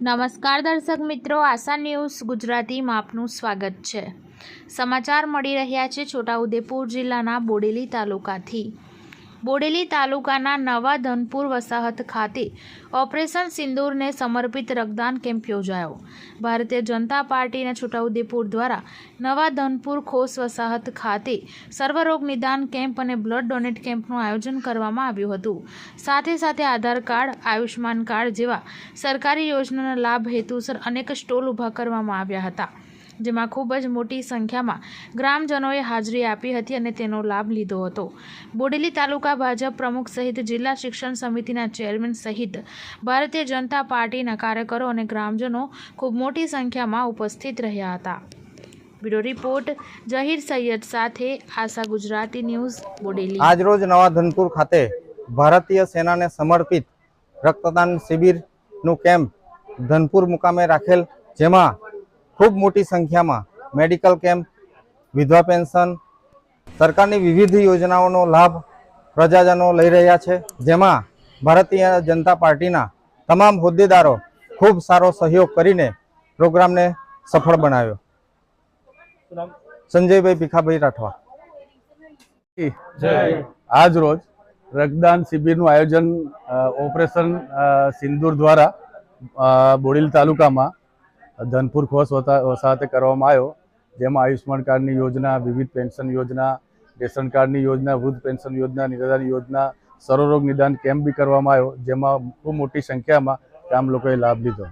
નમસ્કાર દર્શક મિત્રો, આશા ન્યૂઝ ગુજરાતીમાં આપનું સ્વાગત છે. સમાચાર મળી રહ્યા છે છોટાઉદેપુર જિલ્લાના બોડેલી તાલુકાથી. બોડેલી તાલુકાના નવા ધનપુર વસાહત ખાતે ઓપરેશન સિંદૂરને સમર્પિત રક્તદાન કેમ્પ યોજાયો. ભારતીય જનતા પાર્ટીના છોટાઉદેપુર દ્વારા નવા ધનપુર ખોસ વસાહત ખાતે સર્વરોગ નિદાન કેમ્પ અને બ્લડ ડોનેટ કેમ્પનું આયોજન કરવામાં આવ્યું હતું. સાથે સાથે આધાર કાર્ડ આયુષ્માન કાર્ડ જેવા સરકારી યોજનાના લાભ હેતુસર અનેક સ્ટોલ ઊભા કરવામાં આવ્યા હતા. જેમાં ખૂબ જ મોટી સંખ્યામાં ગ્રામજનોએ હાજરી આપી હતી અને તેનો લાભ લીધો હતો. બોડેલી તાલુકા ભાજપ પ્રમુખ સહિત જિલ્લા શિક્ષણ સમિતિના ચેરમેન સહિત ભારતીય જનતા પાર્ટીના કાર્યકરો અને ગ્રામજનો ખૂબ મોટી સંખ્યામાં ઉપસ્થિત રહ્યા હતા. બ્યુરો રિપોર્ટ, જહીર સૈયદ સાથે આશા ગુજરાતી ન્યૂઝ, બોડેલી. આજરોજ નવા ધનપુર ખાતે ભારતીય સેનાને સમર્પિત રક્તદાન શિબિરનું કેમ્પ ધનપુર મુકામે રાખેલ, જેમાં ખૂબ મોટી સંખ્યામાં મેડિકલ કેમ્પ, વિધવા પેન્શન, સરકારની વિવિધ યોજનાઓનો લાભ પ્રજાજનો લઈ રહ્યા છે, જેમાં ભારતીય જનતા પાર્ટીના તમામ હોદ્દેદારો ખૂબ સારો સહયોગ કરીને પ્રોગ્રામને સફળ બનાવ્યો. સંજયભાઈ ભીખાભાઈ રાઠવા. આજ રોજ રક્તદાન શિબિરનું આયોજન ઓપરેશન સિંદૂર દ્વારા બોડીલ તાલુકામાં ધનપુર ખોસ વસાહતે કરવામાં આવ્યો, જેમાં આયુષ્માન કાર્ડની યોજના, વિવિધ પેન્શન યોજના, રેશન કાર્ડની યોજના, વૃદ્ધ પેન્શન યોજના, નિરાધાર યોજના, સર્વરોગ નિદાન કેમ્પ બી કરવામાં આવ્યો, જેમાં ખૂબ મોટી સંખ્યામાં ગામ લોકોએ લાભ લીધો.